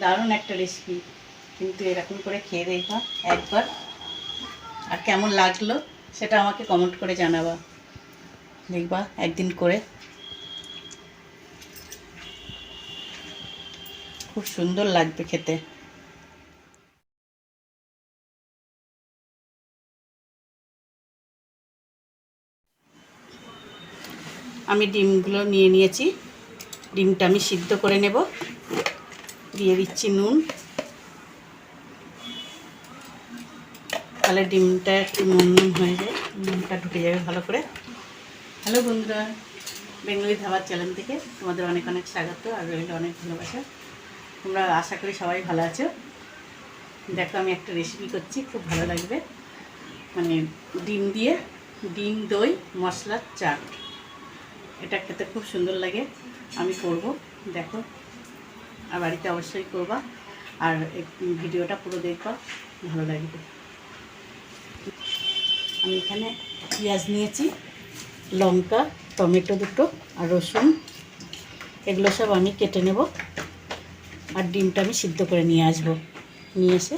দারুণ একটা রেসিপি কিন্তু এরকম করে খেয়ে দেখবা একবার। আর কেমন লাগল সেটা আমাকে কমেন্ট করে জানাবা। দেখবা একদিন করে। খুব সুন্দর লাগবে খেতে। আমি ডিমগুলো নিয়ে নিয়েছি। ডিমটা আমি সিদ্ধ করে নেব। দিয়ে দিচ্ছি নুন। তাহলে ডিমটা একটু নুন নুন হয়ে যায়। নুনটা ঢুকে যাবে ভালো করে। হ্যালো বন্ধুরা, বেঙ্গলি ধাবার চ্যানেল থেকে তোমাদের অনেক অনেক স্বাগত আর রইল অনেক ভালোবাসা। তোমরা আশা করি সবাই ভালো আছো। দেখো আমি একটা রেসিপি করছি, খুব ভালো লাগবে। মানে ডিম দিয়ে ডিম, দই মশলার চাট। এটা খেতে খুব সুন্দর লাগে। আমি করব। দেখো আর বাড়িতে অবশ্যই করবা। আর ভিডিওটা পুরো দেখবা, ভালো লাগবে। আমি এখানে পেঁয়াজ নিয়েছি, লঙ্কা, টমেটো দুটো আর রসুন। এগুলো সব আমি কেটে নেব আর ডিমটা আমি সিদ্ধ করে নিয়ে আসব, নিয়ে এসে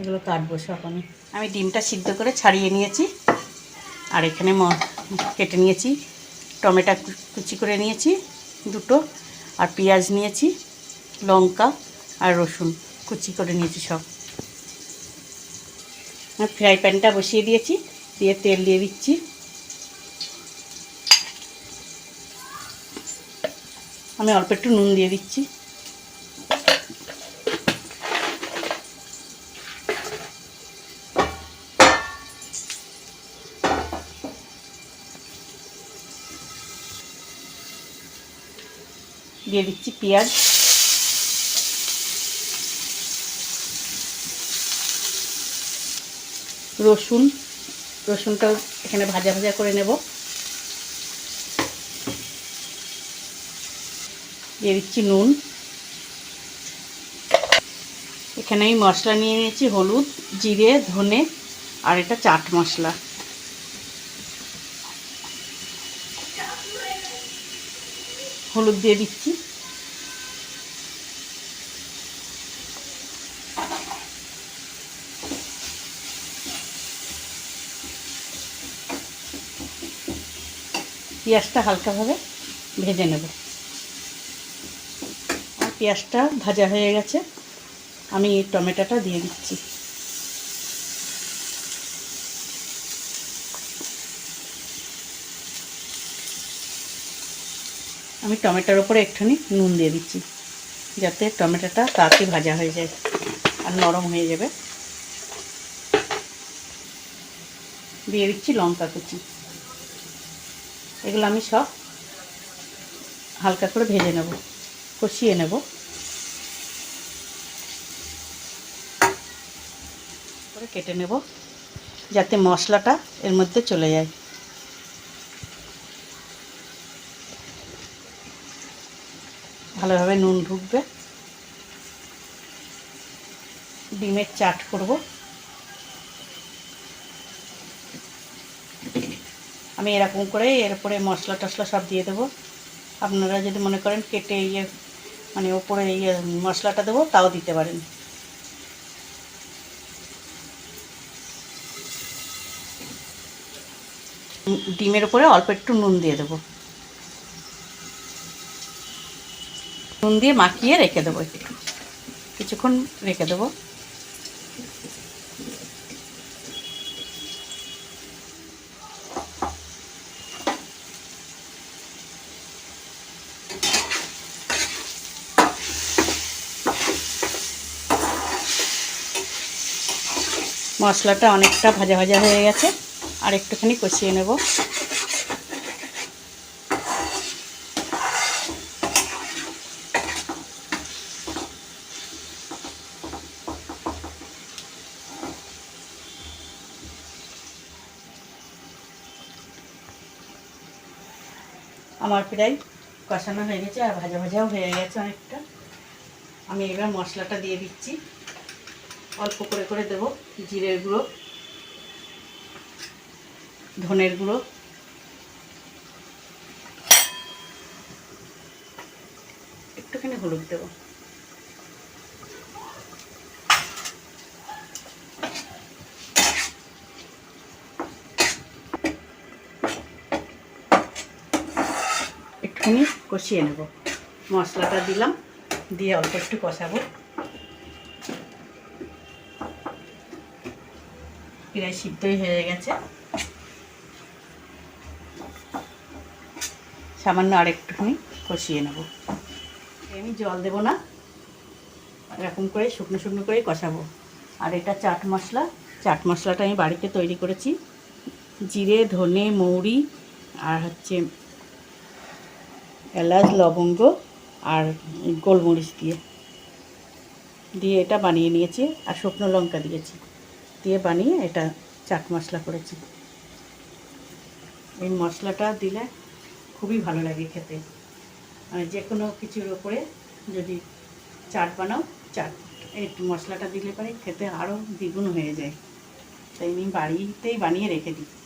এগুলো কাটবো সব আমি। আমি ডিমটা সিদ্ধ করে ছাড়িয়ে নিয়েছি আর এখানে কেটে নিয়েছি, টমেটো কুচি করে নিয়েছি দুটো। আর পেঁয়াজ নিয়েছি, লঙ্কা আর রসুন, কুচি করে নিয়েছি সব। ফ্রাই প্যানটা বসিয়ে দিয়েছি, দিয়ে তেল দিয়ে দিচ্ছি। আমি অল্প একটু নুন দিয়ে দিচ্ছি। দিয়ে দিচ্ছি পেঁয়াজ। রসুন, রসুনটাও এখানে ভাজা ভাজা করে নেব। দিয়ে দিচ্ছি নুন। এখানে আমি মশলা নিয়ে নিয়েছি, হলুদ, জিরে, ধনে, আর এটা চাট মশলা। হলুদ দিয়ে দিচ্ছি। পেঁয়াজটা হালকাভাবে ভেজে নেব। আর পেঁয়াজটা ভাজা হয়ে গেছে। আমি টমেটোটা দিয়ে দিচ্ছি। আমি টমেটোর উপরে একটুখানি নুন দিয়ে দিচ্ছি, যাতে টমেটোটা তাড়াতাড়ি ভাজা হয়ে যায় আর নরম হয়ে যাবে। দিয়ে দিচ্ছি লঙ্কা কুচি। এগুলো আমি সব হালকা করে ভেজে নেব, কষিয়ে নেব। করে কেটে নেব, যাতে মশলাটা এর মধ্যে চলে যায়। ভালোভাবে নুন ঢুকবে। ডিমের চাট করব। আমি এরকম করে এরপরে মশলা টশলা সব দিয়ে দেবো। আপনারা যদি মনে করেন কেটে ইয়ে মানে ওপরে ইয়ে মশলাটা দেবো, তাও দিতে পারেন। ডিমের উপরে অল্প একটু নুন দিয়ে দেবো। নুন দিয়ে মাখিয়ে রেখে দেবো কিছুক্ষণ রেখে দেবো। মশলাটা অনেকটা ভাজা ভাজা হয়ে গেছে। আর একটুখানি কষিয়ে নেব। আমার প্রায় কষানো হয়ে গেছে আর ভাজা ভাজাও হয়ে গেছে অনেকটা। আমি এবার মশলাটা দিয়ে দিচ্ছি। অল্প করে করে দেব জিরের গুঁড়ো, ধনের গুঁড়ো। একটুখানি হলুদ দেবো। একটুখানি কষিয়ে নেব। মশলাটা দিলাম, দিয়ে অল্প একটু কষাবো। প্রায় সিদ্ধই হয়ে গেছে। সামান্য আর একটুখানি কষিয়ে নেব। আমি জল দেব না, এরকম করে শুকনো শুকনো করে কষাবো। আর এটা চাট মশলা, চাট মশলাটা আমি বাড়িতে তৈরি করেছি। জিরে, ধনে, মৌরি, আর হচ্ছে এলাচ, লবঙ্গ আর গোলমরিচ দিয়ে। দিয়ে এটা বানিয়ে নিয়েছি আর শুকনো লঙ্কা দিয়েছি। দিয়ে বানিয়ে এটা চাট মশলা করেছি। এই মশলাটা দিলে খুবই ভালো লাগে খেতে। মানে যে কোনো কিছুর ওপরে যদি চাট বানাও, চাট, এই মশলাটা দিলে পরে খেতে আরও দ্বিগুণ হয়ে যায়। তাই আমি বাড়িতেই বানিয়ে রেখে দিই।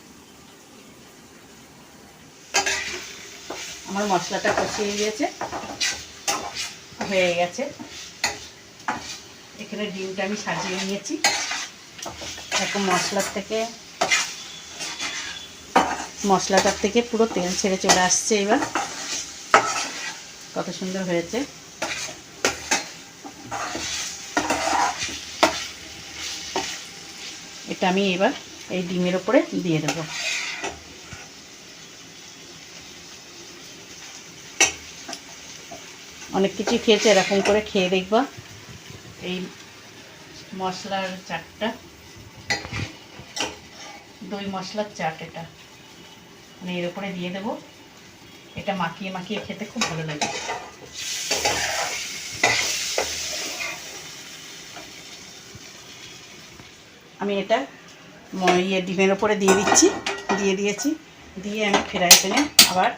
আমার মশলাটা কষিয়ে গিয়েছে। হয়ে গেছে। এখানে ডিমটা আমি সাজিয়ে নিয়েছি। এখন মশলার থেকে, মশলাটার থেকে পুরো তেল ছেড়ে চলে আসছে এবার। কত সুন্দর হয়েছে। এটা আমি এবার এই ডিমের ওপরে দিয়ে দেবো। অনেক কিছু খেয়েছে, এরকম করে খেয়ে দেখবা। এই মশলার চাটটা। দই মশলার চাট এটা। মানে এর উপরে দিয়ে দেবো। এটা মাখিয়ে মাখিয়ে খেতে খুব ভালো লাগে। আমি এটা ইয়ে ডিমের ওপরে দিয়ে দিচ্ছি। দিয়ে দিয়েছি। দিয়ে আমি ফ্রাই প্যানে আবার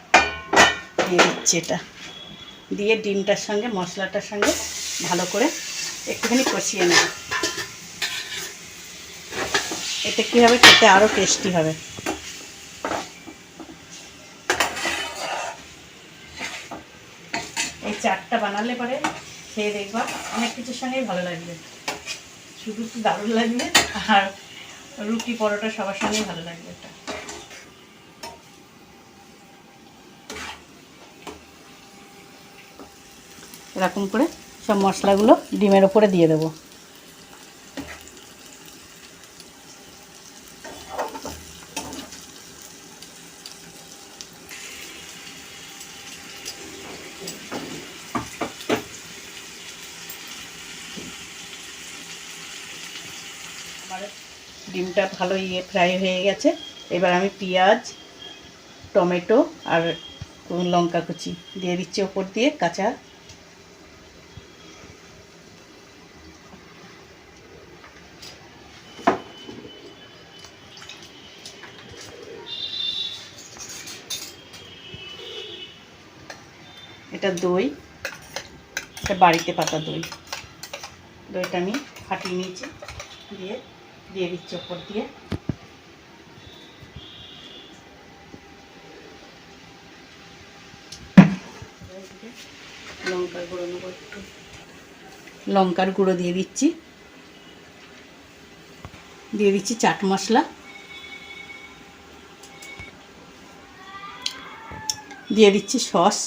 দিয়ে দিচ্ছি এটা। দিয়ে ডিমটার সঙ্গে, মশলাটার সঙ্গে ভালো করে একটুখানি কষিয়ে নেব। এতে কী হবে? খেতে আরও টেস্টি হবে। এই চাটটা বানালে পরে খেয়ে দেখবা অনেক কিছুর সঙ্গেই ভালো লাগবে। শুধু তো দারুণ লাগবে আর রুটি পরোটা সবার সঙ্গেই ভালো লাগবে। এটা এরকম করে সব মশলাগুলো ডিমের ওপরে দিয়ে দেবো। ডিমটা ভালো ইয়ে ফ্রাই হয়ে গেছে। এবার আমি পেঁয়াজ, টমেটো আর লঙ্কা কুচি দিয়ে দিচ্ছি ওপর দিয়ে কাঁচা এটা দই, এটা বাড়িতে পাতা দই। দইটা আমি ফাটিয়ে নিয়েছি, দিয়ে দিয়ে দিচ্ছি ওপর দিয়ে। লঙ্কার গুঁড়ো লঙ্কার গুঁড়ো দিয়ে দিচ্ছি। দিয়ে দিচ্ছি চাট মশলা। দিয়ে দিচ্ছি সস।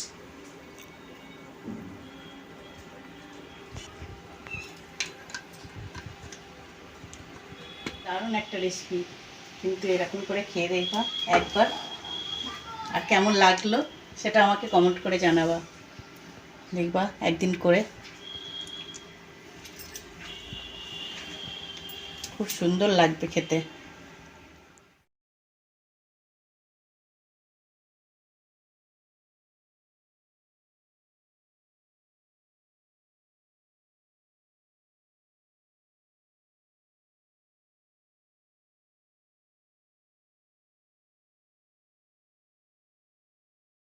দারুণ একটা রেসিপি কিন্তু এরকম করে খেয়ে দেখবা, একবার। আর কেমন লাগল সেটা আমাকে কমেন্ট করে জানাবা। দেখবা, একদিন করে। খুব সুন্দর লাগবে খেতে।